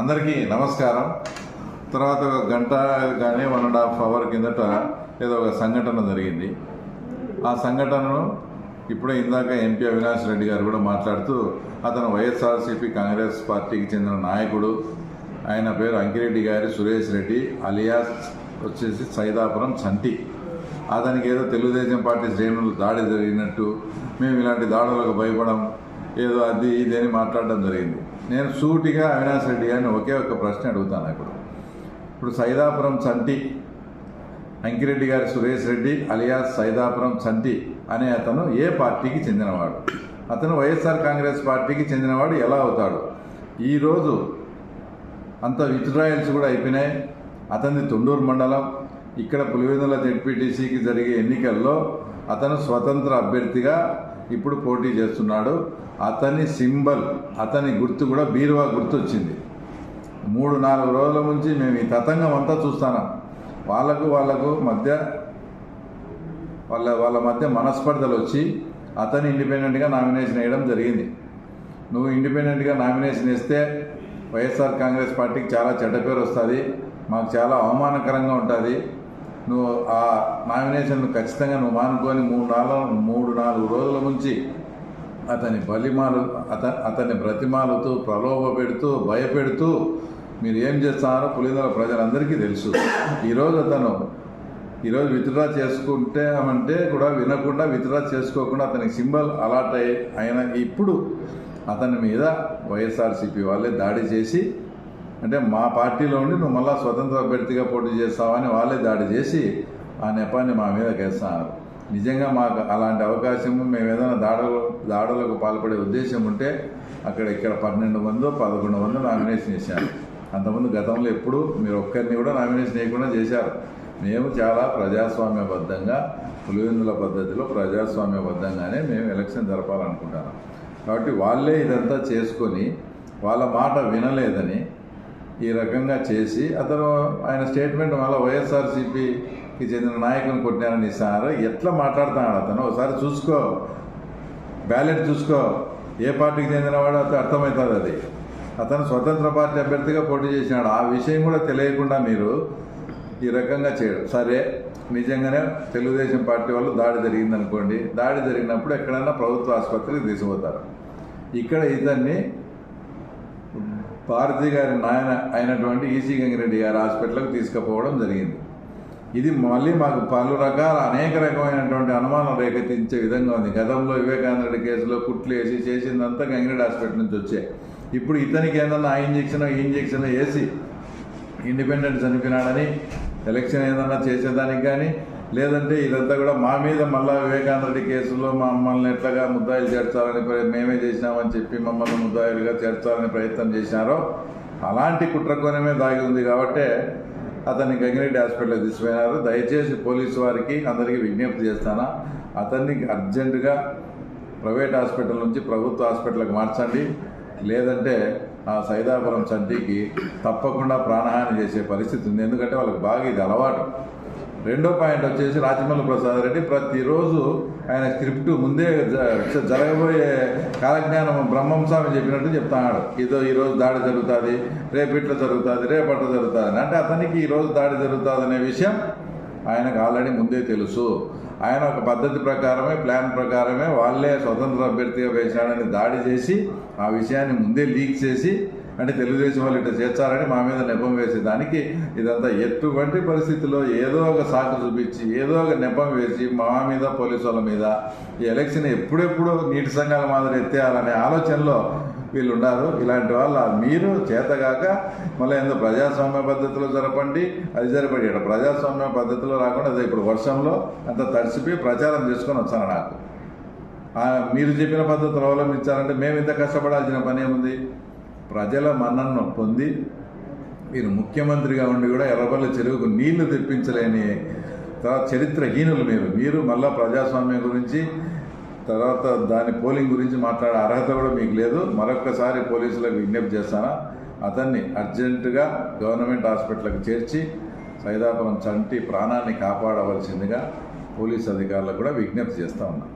అందరికీ నమస్కారం. తర్వాత ఒక గంట కానీ వన్ అండ్ హాఫ్ అవర్ కిందట ఏదో ఒక సంఘటన జరిగింది. ఆ సంఘటనను ఇప్పుడే ఇందాక ఎంపీ అవినాష్ రెడ్డి గారు కూడా మాట్లాడుతూ అతను వైఎస్ఆర్సీపీ కాంగ్రెస్ పార్టీకి చెందిన నాయకుడు. ఆయన పేరు అంకిరెడ్డి గారి సురేష్ రెడ్డి అలియాస్ వచ్చేసి సైదాపురం చంటి. అతనికి ఏదో తెలుగుదేశం పార్టీ శ్రేణులు దాడి జరిగినట్టు మేము ఇలాంటి దాడులకు భయపడం ఏదో అది ఇది అని మాట్లాడడం జరిగింది. నేను సూటిగా అవినాష్ రెడ్డి గారిని ఒకే ఒక ప్రశ్న అడుగుతాను ఇప్పుడు. ఇప్పుడు సైదాపురం చంటి అంకిరెడ్డి గారి సురేష్ రెడ్డి అలియాస్ సైదాపురం చంటి అనే అతను ఏ పార్టీకి చెందినవాడు? అతను వైఎస్ఆర్ కాంగ్రెస్ పార్టీకి చెందినవాడు ఎలా అవుతాడు? ఈరోజు అంత విత్డ్రాయల్స్ కూడా అయిపోయినాయి. అతని తొండూరు మండలం. ఇక్కడ పులివెందుల జెడ్పీటీసీకి జరిగే ఎన్నికల్లో అతను స్వతంత్ర అభ్యర్థిగా ఇప్పుడు పోటీ చేస్తున్నాడు. అతని సింబల్ అతని గుర్తు కూడా బీరువా గుర్తు వచ్చింది మూడు నాలుగు రోజుల నుంచి మేము ఈ తతంగం అంతా చూస్తున్నాం. వాళ్ళకు వాళ్ళకు మధ్య వాళ్ళ వాళ్ళ మధ్య మనస్పర్ధలు వచ్చి అతను ఇండిపెండెంట్గా నామినేషన్ వేయడం జరిగింది. నువ్వు ఇండిపెండెంట్గా నామినేషన్ వేస్తే వైఎస్ఆర్ కాంగ్రెస్ పార్టీకి చాలా చెడ్డ పేరు వస్తుంది. మాకు చాలా అవమానకరంగా ఉంటుంది. నువ్వు ఆ నామినేషన్ ఖచ్చితంగా నువ్వు మానుకొని మూడు నాలుగు మూడు నాలుగు రోజుల నుంచి అతని బలిమాలు అత అతని బ్రతిమాలుతూ ప్రలోభ పెడుతూ భయపెడుతూ మీరు ఏం చేస్తున్నారో పులిందల ప్రజలందరికీ తెలుసు. ఈరోజు అతను ఈరోజు విత్డ్రా చేసుకుంటే అంటే కూడా వినకుండా విత్డ్రా చేసుకోకుండా అతనికి సింబల్ అలాట్ అయ్యి అయిన ఇప్పుడు అతని మీద వైఎస్ఆర్సీపీ వాళ్ళే దాడి చేసి అంటే మా పార్టీలో ఉండి నువ్వు మళ్ళీ స్వతంత్ర అభ్యర్థిగా పోటీ చేస్తావని వాళ్ళే దాడి చేసి ఆ నెపాన్ని మా మీద కేస్తున్నారు. నిజంగా మాకు అలాంటి అవకాశం మేము ఏదైనా దాడులు దాడులకు పాల్పడే ఉద్దేశం ఉంటే అక్కడ ఇక్కడ పన్నెండు మందో పదకొండు మందో నామినేషన్ చేశారు. అంతకుముందు గతంలో ఎప్పుడు మీరు ఒక్కరిని కూడా నామినేషన్ చేయకుండా చేశారు. మేము చాలా ప్రజాస్వామ్యబద్ధంగా పులివెందుల పద్ధతిలో ప్రజాస్వామ్యబద్ధంగానే మేము ఎలక్షన్ జరపాలనుకుంటున్నాం. కాబట్టి వాళ్ళే ఇదంతా చేసుకొని వాళ్ళ మాట వినలేదని ఈ రకంగా చేసి అతను ఆయన స్టేట్మెంట్ మళ్ళీ వైఎస్ఆర్సీపీకి చెందిన నాయకుని కొట్టినారని ఇస్తున్నారు ఎట్లా మాట్లాడుతున్నాడు అతను? ఒకసారి చూసుకో. బ్యాలెట్ చూసుకో. ఏ పార్టీకి చెందినవాడు అతను అర్థమవుతుంది అది. అతను స్వతంత్ర పార్టీ అభ్యర్థిగా పోటీ చేసినాడు. ఆ విషయం కూడా తెలియకుండా మీరు ఈ రకంగా చేయడం సరే నిజంగానే తెలుగుదేశం పార్టీ వాళ్ళు దాడి జరిగిందనుకోండి. దాడి జరిగినప్పుడు ఎక్కడైనా ప్రభుత్వ ఆసుపత్రికి తీసుకుపోతారు. ఇక్కడ ఇతన్ని భారతి గారి నాయన అయినటువంటి ఈసీ గంగిరెడ్డి గారి హాస్పిటల్కి తీసుకుపోవడం జరిగింది. ఇది మళ్ళీ మాకు పలు రకాల అనేక రకమైనటువంటి అనుమానం రేకెత్తించే విధంగా ఉంది. గతంలో వివేకానంద కేసులో కుట్లు వేసి చేసిందంతా గంగిరెడ్డి హాస్పిటల్ నుంచి వచ్చే. ఇప్పుడు ఇతనికి ఏదన్నా ఆ ఇంజెక్షన్ ఈ ఇంజెక్షన్ వేసి ఇండిపెండెంట్ చనిపోయినాడని ఎలక్షన్ ఏదన్నా చేసేదానికి కానీ లేదంటే ఇదంతా కూడా మా మీద మళ్ళా వివేకానంద రెడ్డి కేసులో మమ్మల్ని ఎట్లాగా ముద్దాయిలు చేర్చాలని మేమే చేసినామని చెప్పి మమ్మల్ని ముద్దాయిలుగా చేర్చాలని ప్రయత్నం చేశారో అలాంటి కుట్రకోణమే దాగి ఉంది కాబట్టి అతన్ని గంగిరెడ్డి హాస్పిటల్కి తీసుకుపోయినారు. దయచేసి పోలీసు వారికి అందరికీ విజ్ఞప్తి చేస్తాను అతన్ని అర్జెంటుగా ప్రైవేట్ హాస్పిటల్ నుంచి ప్రభుత్వ హాస్పిటల్కి మార్చండి. లేదంటే ఆ సైదాపురం చంటికి తప్పకుండా ప్రాణహాని చేసే పరిస్థితి ఉంది. ఎందుకంటే వాళ్ళకి బాగా ఇది అలవాటు. రెండో పాయింట్ వచ్చేసి రాజమల్లి ప్రసాద్ రెడ్డి ప్రతిరోజు ఆయన స్క్రిప్ట్ ముందే జ- జరగబోయే కాలజ్ఞానం బ్రహ్మం స్వామి చెప్పినట్టు చెప్తాడు. ఇదో ఈరోజు దాడి జరుగుతుంది రేపు ఇట్లా జరుగుతుంది రేపు జరుగుతుంది అంటే అతనికి ఈరోజు దాడి జరుగుతుంది అనే విషయం ఆయనకు ఆల్రెడీ ముందే తెలుసు. ఆయన ఒక పద్ధతి ప్రకారమే ప్లాన్ ప్రకారమే వాళ్ళే స్వతంత్ర అభ్యర్థిగా వేసినాడని దాడి చేసి ఆ విషయాన్ని ముందే లీక్ చేసి అంటే తెలుగుదేశం వాళ్ళు ఇట్లా చేర్చారని మా మీద నెపం వేసేదానికి ఇదంతా ఎటువంటి పరిస్థితిలో ఏదో ఒక సాకు చూపించి ఏదో ఒక నెపం వేసి మా మీద పోలీసు వాళ్ళ మీద ఈ ఎలక్షన్ ఎప్పుడెప్పుడు నీటి సంఘాల మాదిరి ఎత్తేయాలనే ఆలోచనలో వీళ్ళు ఉన్నారు ఇలాంటి వాళ్ళ మీరు చేతగాక మళ్ళీ ఏందో ప్రజాస్వామ్య పద్ధతిలో జరపండి అది జరపండి. ఇక్కడ ప్రజాస్వామ్య పద్ధతిలో రాకుండా అదే ఇప్పుడు వర్షంలో అంత తడిసిపోయి ప్రచారం చేసుకొని వచ్చాను నాకు. మీరు చెప్పిన పద్ధతులు అవలంబించాలంటే మేము ఇంత కష్టపడాల్సిన పని ఏముంది? ప్రజల మన్ననను పొంది మీరు ముఖ్యమంత్రిగా ఉండి కూడా ఎర్రబల్లి చెరువుకు నీళ్ళు తెప్పించలేని తర్వాత చరిత్రహీనులు మీరు. మీరు మళ్ళా ప్రజాస్వామ్యం గురించి తర్వాత దాని పోలింగ్ గురించి మాట్లాడే అర్హత కూడా మీకు లేదు. మరొక్కసారి పోలీసులకు విజ్ఞప్తి చేస్తానా. అతన్ని అర్జెంటుగా గవర్నమెంట్ హాస్పిటల్కి చేర్చి సైదాపురం చంటి ప్రాణాన్ని కాపాడవలసిందిగా పోలీస్ అధికారులకు కూడా విజ్ఞప్తి చేస్తూ ఉన్నాను